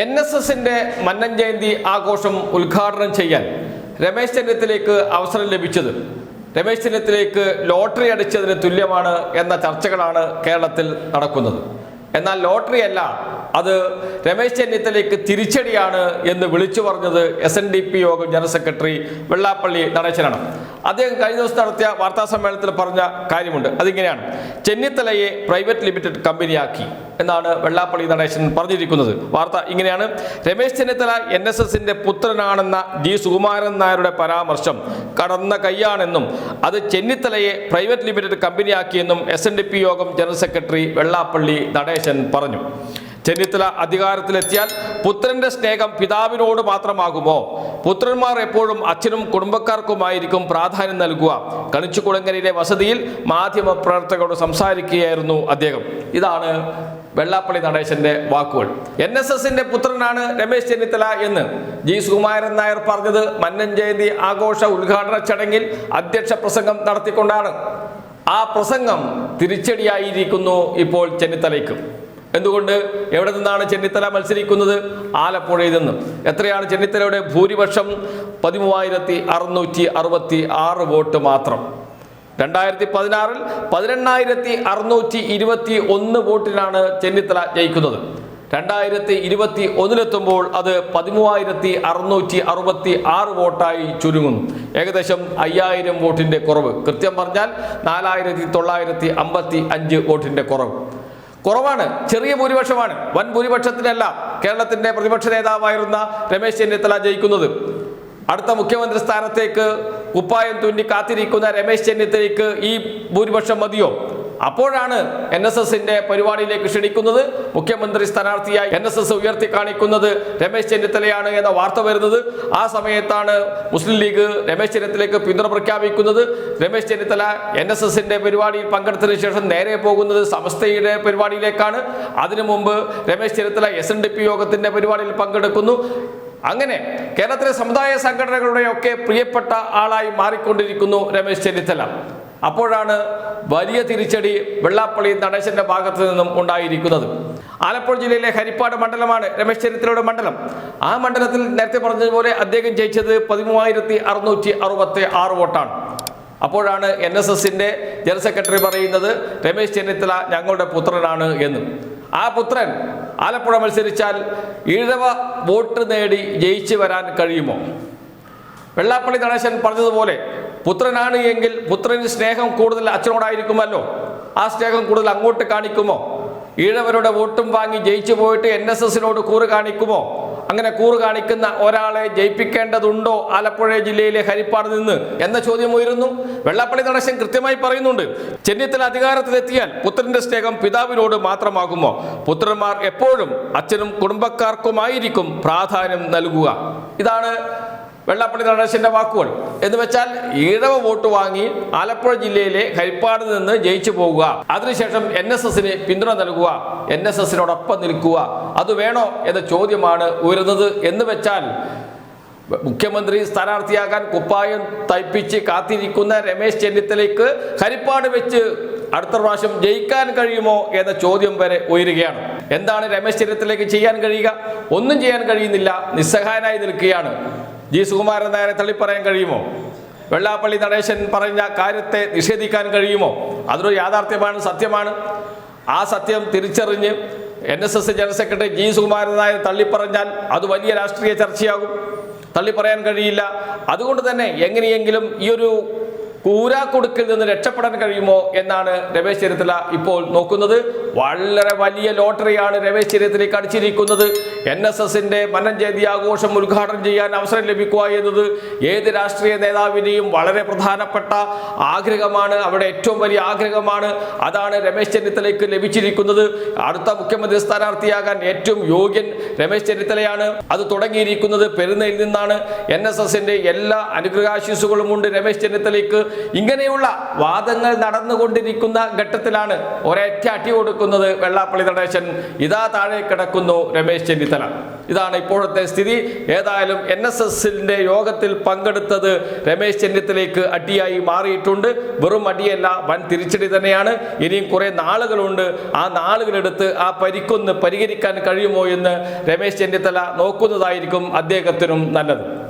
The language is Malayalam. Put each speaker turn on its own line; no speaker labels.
എൻ എസ് എസിന്റെ മന്നൻ ജയന്തി ആഘോഷം ഉദ്ഘാടനം ചെയ്യാൻ രമേശ് ചെന്നിത്തലേക്ക് അവസരം ലഭിച്ചത് രമേശ് ചെന്നിത്തലേക്ക് ലോട്ടറി അടിച്ചതിന് തുല്യമാണ് എന്ന ചർച്ചകളാണ് കേരളത്തിൽ നടക്കുന്നത് എന്നാൽ ലോട്ടറി അല്ല അത് രമേശ് ചെന്നിത്തലയ്ക്ക് തിരിച്ചടിയാണ് എന്ന് വിളിച്ചു പറഞ്ഞത് എസ് എൻ ഡി പി യോഗം ജനറൽ സെക്രട്ടറി വെള്ളാപ്പള്ളി നടേശനാണ് അദ്ദേഹം കഴിഞ്ഞ ദിവസം നടത്തിയ വാർത്താ സമ്മേളനത്തിൽ പറഞ്ഞ കാര്യമുണ്ട് അതിങ്ങനെയാണ് ചെന്നിത്തലയെ പ്രൈവറ്റ് ലിമിറ്റഡ് കമ്പനിയാക്കി എന്നാണ് വെള്ളാപ്പള്ളി നടേശൻ പറഞ്ഞിരിക്കുന്നത് വാർത്ത ഇങ്ങനെയാണ് രമേശ് ചെന്നിത്തല എൻ എസ് എസിന്റെ പുത്രനാണെന്ന ജി സുകുമാരൻ നായരുടെ പരാമർശം കടന്ന കൈയാണെന്നും അത് ചെന്നിത്തലയെ പ്രൈവറ്റ് ലിമിറ്റഡ് കമ്പനിയാക്കിയെന്നും എസ് യോഗം ജനറൽ സെക്രട്ടറി വെള്ളാപ്പള്ളി നടേശൻ പറഞ്ഞു ചെന്നിത്തല അധികാരത്തിലെത്തിയാൽ പുത്രന്റെ സ്നേഹം പിതാവിനോട് മാത്രമാകുമോ പുത്രന്മാർ എപ്പോഴും അച്ഛനും കുടുംബക്കാർക്കുമായിരിക്കും പ്രാധാന്യം നൽകുക കണിച്ചുകുളങ്ങരയിലെ വസതിയിൽ മാധ്യമ പ്രവർത്തകരോട് സംസാരിക്കുകയായിരുന്നു അദ്ദേഹം ഇതാണ് വെള്ളാപ്പള്ളി നടേശന്റെ വാക്കുകൾ എൻ എസ് എസിന്റെ പുത്രനാണ് രമേശ് ചെന്നിത്തല എന്ന് ജി സുകുമാരൻ നായർ പറഞ്ഞത് മന്നൻ ജയന്തി ആഘോഷ ഉദ്ഘാടന ചടങ്ങിൽ അധ്യക്ഷ പ്രസംഗം നടത്തിക്കൊണ്ടാണ് ആ പ്രസംഗം തിരിച്ചടിയായിരിക്കുന്നു ഇപ്പോൾ ചെന്നിത്തലയ്ക്കും എന്തുകൊണ്ട് എവിടെ നിന്നാണ് ചെന്നിത്തല മത്സരിക്കുന്നത് ആലപ്പുഴയിൽ നിന്ന് എത്രയാണ് ചെന്നിത്തലയുടെ ഭൂരിപക്ഷം പതിമൂവായിരത്തി അറുന്നൂറ്റി അറുപത്തി ആറ് വോട്ട് മാത്രം രണ്ടായിരത്തി പതിനാറിൽ പതിനെണ്ണായിരത്തി അറുന്നൂറ്റി ഇരുപത്തി ഒന്ന് വോട്ടിനാണ് ചെന്നിത്തല ജയിക്കുന്നത് രണ്ടായിരത്തി ഇരുപത്തി ഒന്നിലെത്തുമ്പോൾ അത് പതിമൂവായിരത്തി അറുന്നൂറ്റി അറുപത്തി ആറ് വോട്ടായി ചുരുങ്ങുന്നു ഏകദേശം അയ്യായിരം വോട്ടിൻ്റെ കുറവ് കൃത്യം പറഞ്ഞാൽ നാലായിരത്തി തൊള്ളായിരത്തി അമ്പത്തി അഞ്ച് വോട്ടിൻ്റെ കുറവ് കുറവാണ് ചെറിയ ഭൂരിപക്ഷമാണ് വൻ ഭൂരിപക്ഷത്തിനല്ല കേരളത്തിന്റെ പ്രതിപക്ഷ നേതാവായിരുന്ന രമേശ് ചെന്നിത്തല ജയിക്കുന്നത് അടുത്ത മുഖ്യമന്ത്രി സ്ഥാനത്തേക്ക് കുപ്പായം തുന്നി കാത്തിരിക്കുന്ന രമേശ് ചെന്നിത്തലയ്ക്ക് ഈ ഭൂരിപക്ഷം മതിയോ അപ്പോഴാണ് എൻ എസ് എസിന്റെ പരിപാടിയിലേക്ക് ക്ഷണിക്കുന്നത് മുഖ്യമന്ത്രി സ്ഥാനാർത്ഥിയായി എൻ എസ് എസ് ഉയർത്തി കാണിക്കുന്നത് രമേശ് ചെന്നിത്തലയാണ് എന്ന വാർത്ത വരുന്നത് ആ സമയത്താണ് മുസ്ലിം ലീഗ് രമേശ് ചെന്നിത്തലയ്ക്ക് പിന്തുണ പ്രഖ്യാപിക്കുന്നത് രമേശ് ചെന്നിത്തല എൻ എസ് എസിന്റെ പരിപാടിയിൽ പങ്കെടുത്തതിനു ശേഷം നേരെ പോകുന്നത് സമസ്തയുടെ പരിപാടിയിലേക്കാണ് അതിനു മുമ്പ് Ramesh Chennithala S N D P യോഗത്തിന്റെ പരിപാടിയിൽ പങ്കെടുക്കുന്നു അങ്ങനെ കേരളത്തിലെ സമുദായ സംഘടനകളുടെയൊക്കെ പ്രിയപ്പെട്ട ആളായി മാറിക്കൊണ്ടിരിക്കുന്നു രമേശ് ചെന്നിത്തല അപ്പോഴാണ് വലിയ തിരിച്ചടി വെള്ളാപ്പള്ളി നടേശന്റെ ഭാഗത്തു നിന്നും ഉണ്ടായിരിക്കുന്നത് ആലപ്പുഴ ജില്ലയിലെ ഹരിപ്പാട് മണ്ഡലമാണ് രമേശ് ചെന്നിത്തലയുടെ മണ്ഡലം ആ മണ്ഡലത്തിൽ നേരത്തെ പറഞ്ഞതുപോലെ അദ്ദേഹം ജയിച്ചത് പതിമൂവായിരത്തി അറുന്നൂറ്റി അറുപത്തി ആറ് വോട്ടാണ് അപ്പോഴാണ് എൻ എസ് എസിന്റെ ജനറൽ സെക്രട്ടറി പറയുന്നത് രമേശ് ചെന്നിത്തല ഞങ്ങളുടെ പുത്രനാണ് എന്ന് ആ പുത്രൻ ആലപ്പുഴ മത്സരിച്ചാൽ ഇഴവ വോട്ട് നേടി ജയിച്ചു വരാൻ കഴിയുമോ വെള്ളാപ്പള്ളി ഗണേശൻ പറഞ്ഞതുപോലെ പുത്രനാണ് എങ്കിൽ പുത്രന് സ്നേഹം കൂടുതൽ അച്ഛനോടായിരിക്കുമല്ലോ ആ സ്നേഹം കൂടുതൽ അങ്ങോട്ട് കാണിക്കുമോ ഈഴവരുടെ വോട്ടും വാങ്ങി ജയിച്ചു പോയിട്ട് എൻ എസ് എസിനോട് കൂറ് കാണിക്കുമോ അങ്ങനെ കൂറ് കാണിക്കുന്ന ഒരാളെ ജയിപ്പിക്കേണ്ടതുണ്ടോ ആലപ്പുഴ ജില്ലയിലെ ഹരിപ്പാട് നിന്ന് എന്ന ചോദ്യം ഉയരുന്നു വെള്ളാപ്പള്ളി ഗണേശൻ കൃത്യമായി പറയുന്നുണ്ട് ചെന്നിത്തല അധികാരത്തിലെത്തിയാൽ പുത്രന്റെ സ്നേഹം പിതാവിനോട് മാത്രമാകുമോ പുത്രന്മാർ എപ്പോഴും അച്ഛനും കുടുംബക്കാർക്കുമായിരിക്കും പ്രാധാന്യം നൽകുക ഇതാണ് വെള്ളാപ്പള്ളി നടേശന്റെ വാക്കുകൾ എന്ന് വെച്ചാൽ ഈഴവ വോട്ട് വാങ്ങി ആലപ്പുഴ ജില്ലയിലെ ഹരിപ്പാട് നിന്ന് ജയിച്ചു പോകുക അതിനുശേഷം എൻ എസ് എസിന് പിന്തുണ നൽകുക എൻ എസ് എസിനോടൊപ്പം നിൽക്കുക അത് വേണോ എന്ന ചോദ്യമാണ് ഉയരുന്നത് എന്ന് വെച്ചാൽ മുഖ്യമന്ത്രി സ്ഥാനാർത്ഥിയാകാൻ കുപ്പായം തയ്പ്പിച്ച് കാത്തിരിക്കുന്ന രമേശ് ചെന്നിത്തലയ്ക്ക് ഹരിപ്പാട് വെച്ച് അടുത്ത പ്രാവശ്യം ജയിക്കാൻ കഴിയുമോ എന്ന ചോദ്യം വരെ ഉയരുകയാണ് എന്താണ് രമേശ് ചെന്നിത്തലയ്ക്ക് ചെയ്യാൻ കഴിയുക ഒന്നും ചെയ്യാൻ കഴിയുന്നില്ല നിസ്സഹായനായി നിൽക്കുകയാണ് ജി സുകുമാരൻ നായരെ തള്ളിപ്പറയാൻ കഴിയുമോ വെള്ളാപ്പള്ളി നടേശൻ പറഞ്ഞ കാര്യത്തെ നിഷേധിക്കാൻ കഴിയുമോ അതൊരു യാഥാർത്ഥ്യമാണ് സത്യമാണ് ആ സത്യം തിരിച്ചറിഞ്ഞ് N S S general secretary G Sukumaran Nair തള്ളിപ്പറഞ്ഞാൽ അത് വലിയ രാഷ്ട്രീയ ചർച്ചയാകും തള്ളിപ്പറയാൻ കഴിയില്ല അതുകൊണ്ട് തന്നെ എങ്ങനെയെങ്കിലും ഈ ഒരു കൂരാക്കുടുക്കിൽ നിന്ന് രക്ഷപ്പെടാൻ കഴിയുമോ എന്നാണ് രമേശ് ചെന്നിത്തല ഇപ്പോൾ നോക്കുന്നത് വളരെ വലിയ ലോട്ടറിയാണ് രമേശ് ചെന്നിത്തലയ്ക്ക് അടിച്ചിരിക്കുന്നത് എൻ എസ് എസിന്റെ മന്നഞ്ചേതി ആഘോഷം ഉദ്ഘാടനം ചെയ്യാൻ അവസരം ലഭിക്കുക എന്നത് ഏത് രാഷ്ട്രീയ നേതാവിനെയും വളരെ പ്രധാനപ്പെട്ട ആഗ്രഹമാണ് അവിടെ ഏറ്റവും വലിയ ആഗ്രഹമാണ് അതാണ് രമേശ് ചെന്നിത്തലയ്ക്ക് ലഭിച്ചിരിക്കുന്നത് അടുത്ത മുഖ്യമന്ത്രി സ്ഥാനാർത്ഥിയാകാൻ ഏറ്റവും യോഗ്യൻ രമേശ് ചെന്നിത്തലയാണ് അത് തുടങ്ങിയിരിക്കുന്നത് പെരുന്നയിൽ നിന്നാണ് എൻ എസ് എസിന്റെ എല്ലാ അനുഗ്രഹാശീസുകളും ഉണ്ട് രമേശ് ചെന്നിത്തലയ്ക്ക് ഇങ്ങനെയുള്ള വാദങ്ങൾ നടന്നുകൊണ്ടിരിക്കുന്ന ഘട്ടത്തിലാണ് ഒരേറ്റ അട്ടി കൊടുക്കുന്നത് കൊടുക്കുന്നത് വെള്ളാപ്പള്ളി നടേശൻ ഇതാ താഴെ കിടക്കുന്നു രമേശ് ചെന്നിത്തല ഇതാണ് ഇപ്പോഴത്തെ സ്ഥിതി ഏതായാലും എൻ എസ് എസിന്റെ യോഗത്തിൽ പങ്കെടുത്തത് രമേശ് ചെന്നിത്തലയ്ക്ക് അടിയായി മാറിയിട്ടുണ്ട് വെറും അടിയല്ല വൻ തിരിച്ചടി തന്നെയാണ് ഇനിയും കുറേ നാളുകളുണ്ട് ആ നാളുകളെടുത്ത് ആ പരിക്കൊന്ന് പരിഹരിക്കാൻ കഴിയുമോ എന്ന് രമേശ് ചെന്നിത്തല നോക്കുന്നതായിരിക്കും അദ്ദേഹത്തിനും നല്ലത്